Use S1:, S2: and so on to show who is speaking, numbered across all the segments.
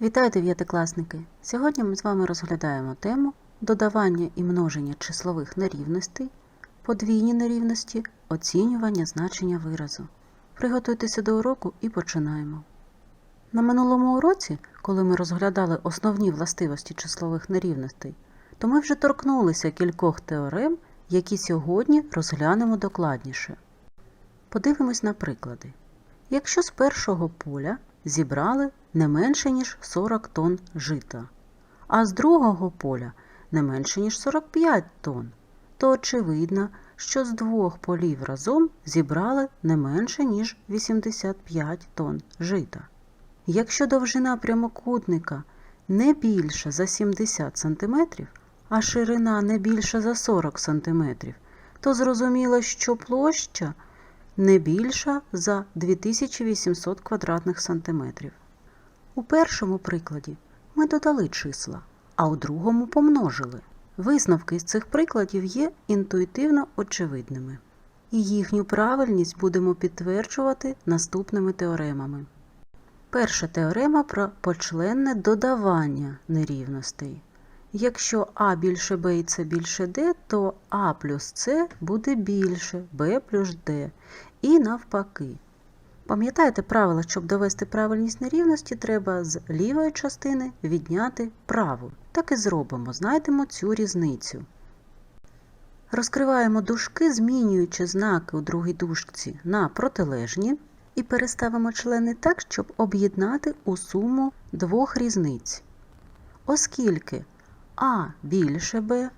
S1: Вітаю дев'ятикласники! Сьогодні ми з вами розглядаємо тему додавання і множення числових нерівностей, подвійні нерівності, оцінювання значення виразу. Приготуйтеся до уроку і починаємо. На минулому уроці, коли ми розглядали основні властивості числових нерівностей, то ми вже торкнулися кількох теорем, які сьогодні розглянемо докладніше. Подивимось на приклади. Якщо з першого поля зібрали не менше, ніж 40 тонн жита, а з другого поля не менше, ніж 45 тонн, то очевидно, що з двох полів разом зібрали не менше, ніж 85 тонн жита. Якщо довжина прямокутника не більша за 70 см, а ширина не більша за 40 см, то зрозуміло, що площа не більша за 2800 квадратних сантиметрів. У першому прикладі ми додали числа, а у другому помножили. Висновки з цих прикладів є інтуїтивно очевидними. І їхню правильність будемо підтверджувати наступними теоремами. Перша теорема про почленне додавання нерівностей. Якщо А більше Б і С більше Д, то А плюс С буде більше Б плюс Д. І навпаки. Пам'ятаєте правило, щоб довести правильність нерівності, треба з лівої частини відняти праву. Так і зробимо, знайдемо цю різницю. Розкриваємо дужки, змінюючи знаки у другій дужці на протилежні, і переставимо члени так, щоб об'єднати у суму двох різниць. Оскільки А більше Б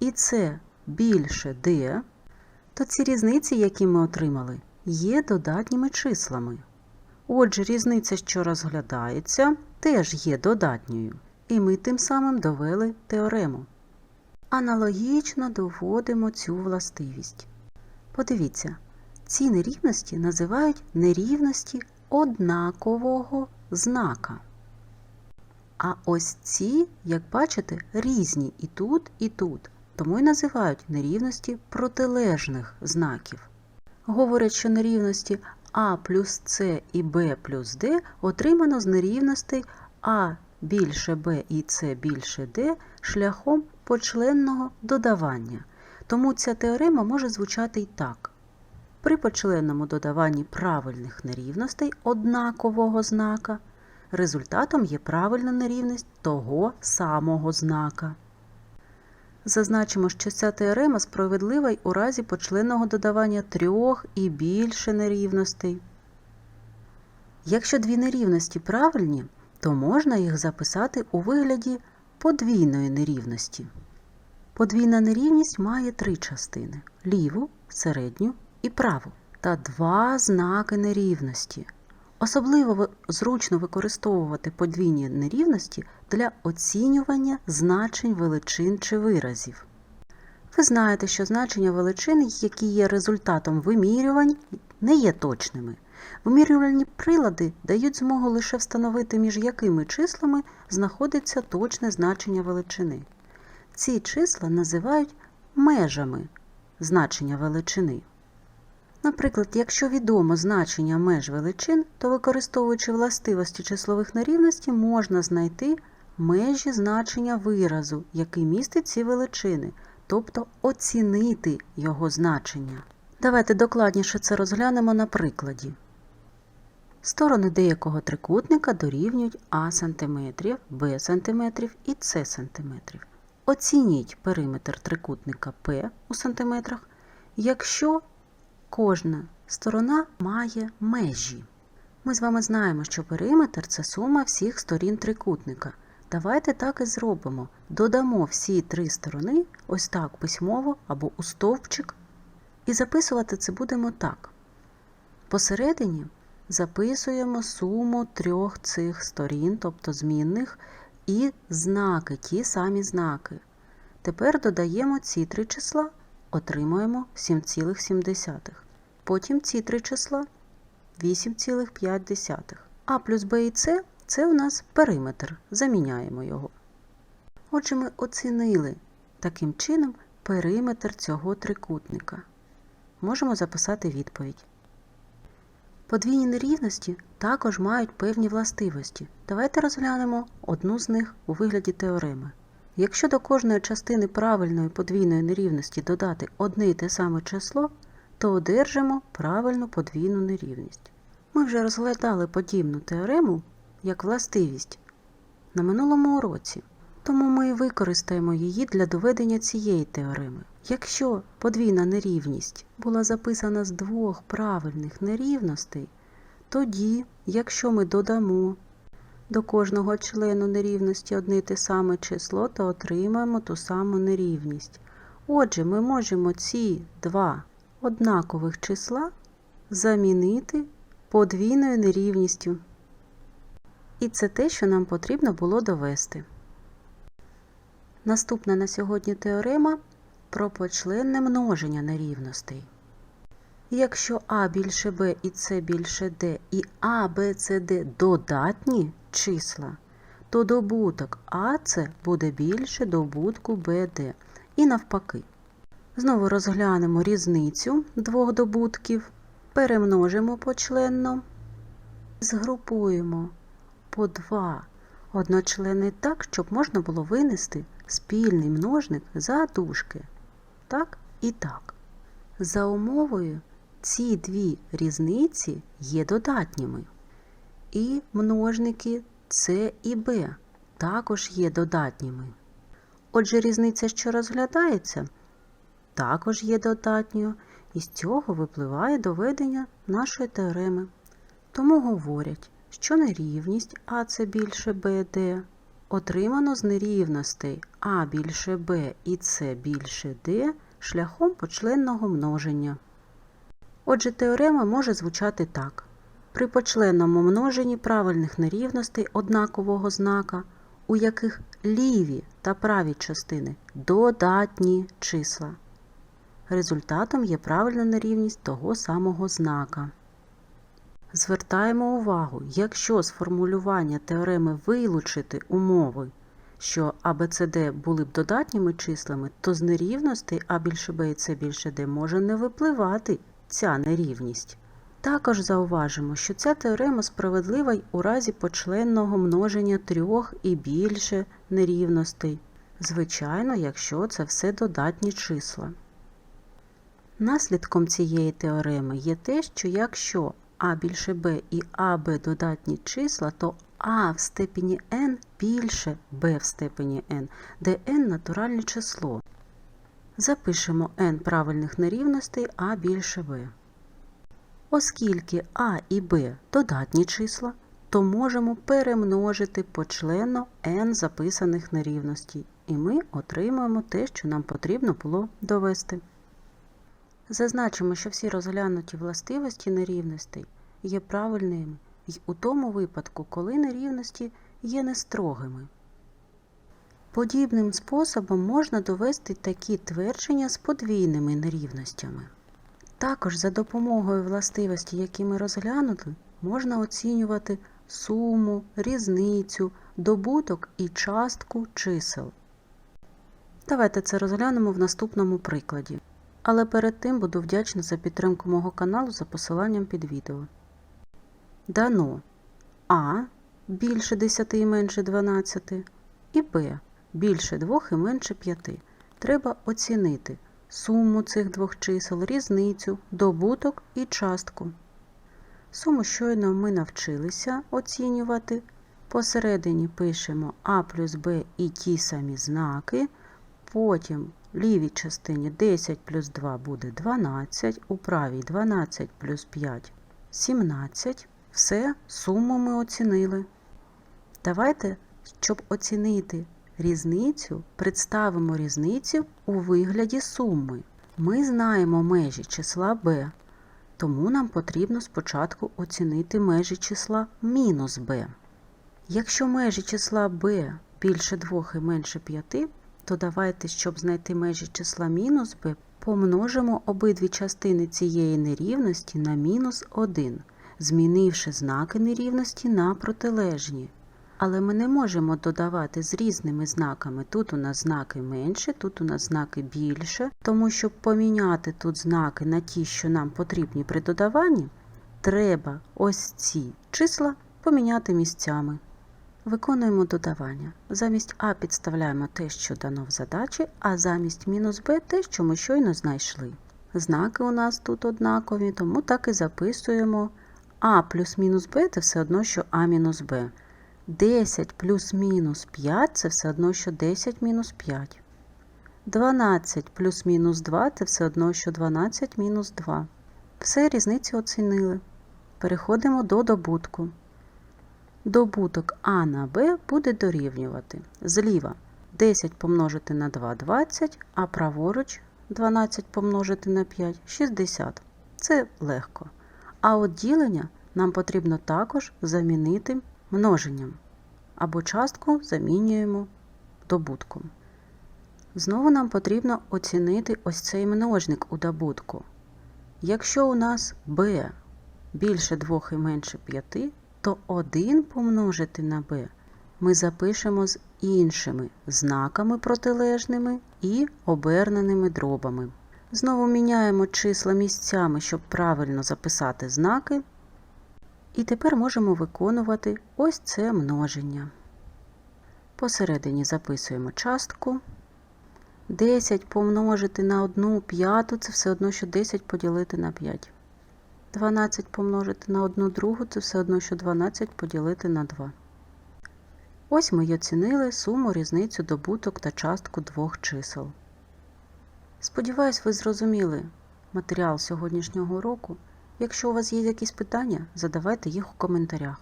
S1: і С більше Д, то ці різниці, які ми отримали, є додатніми числами. Отже, різниця, що розглядається, теж є додатньою, і ми тим самим довели теорему. Аналогічно доводимо цю властивість. Подивіться, ці нерівності називають нерівності однакового знака. А ось ці, як бачите, різні і тут, і тут, тому й називають нерівності протилежних знаків. Говорять, що нерівності А плюс С і Б плюс Д отримано з нерівностей А більше Б і С більше Д шляхом почленного додавання. Тому ця теорема може звучати й так. При почленному додаванні правильних нерівностей однакового знака результатом є правильна нерівність того самого знака. Зазначимо, що ця теорема справедлива й у разі почленного додавання трьох і більше нерівностей. Якщо дві нерівності правильні, то можна їх записати у вигляді подвійної нерівності. Подвійна нерівність має три частини ліву, середню і праву та два знаки нерівності. Особливо зручно використовувати подвійні нерівності для оцінювання значень величин чи виразів. Ви знаєте, що значення величин, які є результатом вимірювань, не є точними. Вимірювальні прилади дають змогу лише встановити, між якими числами знаходиться точне значення величини. Ці числа називають межами значення величини. Наприклад, якщо відомо значення меж величин, то використовуючи властивості числових нерівностей, можна знайти межі значення виразу, який містить ці величини, тобто оцінити його значення. Давайте докладніше це розглянемо на прикладі. Сторони деякого трикутника дорівнюють А см, Б см і С см. Оцініть периметр трикутника П у сантиметрах, якщо Кожна сторона має межі. Ми з вами знаємо, що периметр це сума всіх сторін трикутника. Давайте так і зробимо. Додамо всі три сторони, ось так письмово або у стовпчик. І записувати це будемо так. Посередині записуємо суму трьох цих сторін, тобто змінних, і знаки, ті самі знаки. Тепер додаємо ці три числа отримуємо 7,7. Потім ці три числа 8,5. А плюс Б і С це у нас периметр. Заміняємо його. Отже, ми оцінили таким чином периметр цього трикутника. Можемо записати відповідь. Подвійні нерівності також мають певні властивості. Давайте розглянемо одну з них у вигляді теореми. Якщо до кожної частини правильної подвійної нерівності додати одне й те саме число, то одержимо правильну подвійну нерівність. Ми вже розглядали подібну теорему як властивість на минулому уроці, тому ми використаємо її для доведення цієї теореми. Якщо подвійна нерівність була записана з двох правильних нерівностей, тоді, якщо ми додамо до кожного члену нерівності одне те саме число, то отримаємо ту саму нерівність. Отже, ми можемо ці два однакових числа замінити подвійною нерівністю. І це те, що нам потрібно було довести. Наступна на сьогодні теорема про почленне множення нерівностей. Якщо А більше Б і С більше Д, і А, Б, С, Д додатні числа, то добуток АС буде більше добутку БД. І навпаки. Знову розглянемо різницю двох добутків, перемножимо почленно, згрупуємо по два одночлени так, щоб можна було винести спільний множник за дужки. Так і так. За умовою ці дві різниці є додатніми. І множники С і Б також є додатніми. Отже, різниця, що розглядається, також є додатньою, і з цього випливає доведення нашої теореми. Тому говорять, що нерівність АС більше БД отримано з нерівностей А більше Б і С більше Д шляхом почленного множення. Отже, теорема може звучати так. При почленному множенні правильних нерівностей однакового знака, у яких ліві та праві частини додатні числа. Результатом є правильна нерівність того самого знака. Звертаємо увагу, якщо з формулювання теореми вилучити умови, що А, Б, С, Д були б додатніми числами, то з нерівностей А більше Б і С більше Д може не випливати ця нерівність. Також зауважимо, що ця теорема справедлива й у разі почленного множення трьох і більше нерівностей, звичайно, якщо це все додатні числа. Наслідком цієї теореми є те, що якщо а більше b і АБ додатні числа, то А в степені n більше b в степені n, де n натуральне число. Запишемо n правильних нерівностей А більше b. Оскільки А і Б додатні числа, то можемо перемножити почленно n записаних нерівностей, і ми отримаємо те, що нам потрібно було довести. Зазначимо, що всі розглянуті властивості нерівностей є правильними й у тому випадку, коли нерівності є нестрогими. Подібним способом можна довести такі твердження з подвійними нерівностями. Також за допомогою властивості, які ми розглянули, можна оцінювати суму, різницю, добуток і частку чисел. Давайте це розглянемо в наступному прикладі. Але перед тим буду вдячна за підтримку мого каналу за посиланням під відео. Дано А більше 10 і менше 12 і Б більше 2 і менше 5. Треба оцінити суму цих двох чисел, різницю, добуток і частку. Суму щойно ми навчилися оцінювати. Посередині пишемо А плюс Б і ті самі знаки. Потім лівій частині 10 плюс 2 буде 12, у правій 12 плюс 5 17. Все, суму ми оцінили. Давайте, щоб оцінити різницю, представимо різницю у вигляді суми. Ми знаємо межі числа b, тому нам потрібно спочатку оцінити межі числа мінус b. Якщо межі числа b більше 2 і менше 5, то давайте, щоб знайти межі числа мінус b, помножимо обидві частини цієї нерівності на мінус 1, змінивши знаки нерівності на протилежні. Але ми не можемо додавати з різними знаками. Тут у нас знаки менше, тут у нас знаки більше, тому щоб поміняти тут знаки на ті, що нам потрібні при додаванні, треба ось ці числа поміняти місцями. Виконуємо додавання. Замість А підставляємо те, що дано в задачі, а замість мінус Б те, що ми щойно знайшли. Знаки у нас тут однакові, тому так і записуємо А плюс мінус Б це все одно, що А мінус Б. 10 плюс мінус 5 це все одно, що 10 мінус 5. 12 плюс мінус 2 це все одно, що 12 мінус 2. Все різницю оцінили. Переходимо до добутку. Добуток А на Б буде дорівнювати зліва 10 помножити на 2 – 20, а праворуч 12 помножити на 5 – 60. Це легко. А от ділення нам потрібно також замінити множенням. Або частку замінюємо добутком. Знову нам потрібно оцінити ось цей множник у добутку. Якщо у нас b більше 2 і менше 5, то 1 помножити на b ми запишемо з іншими знаками протилежними і оберненими дробами. Знову міняємо числа місцями, щоб правильно записати знаки. І тепер можемо виконувати ось це множення. Посередині записуємо частку. 10 помножити на 1 п'яту це все одно, що 10 поділити на 5. 12 помножити на 1 другу це все одно, що 12 поділити на 2. Ось ми й оцінили суму, різницю, добуток та частку двох чисел. Сподіваюсь, ви зрозуміли матеріал сьогоднішнього уроку. Якщо у вас є якісь питання, задавайте їх у коментарях.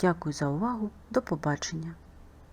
S1: Дякую за увагу. До побачення!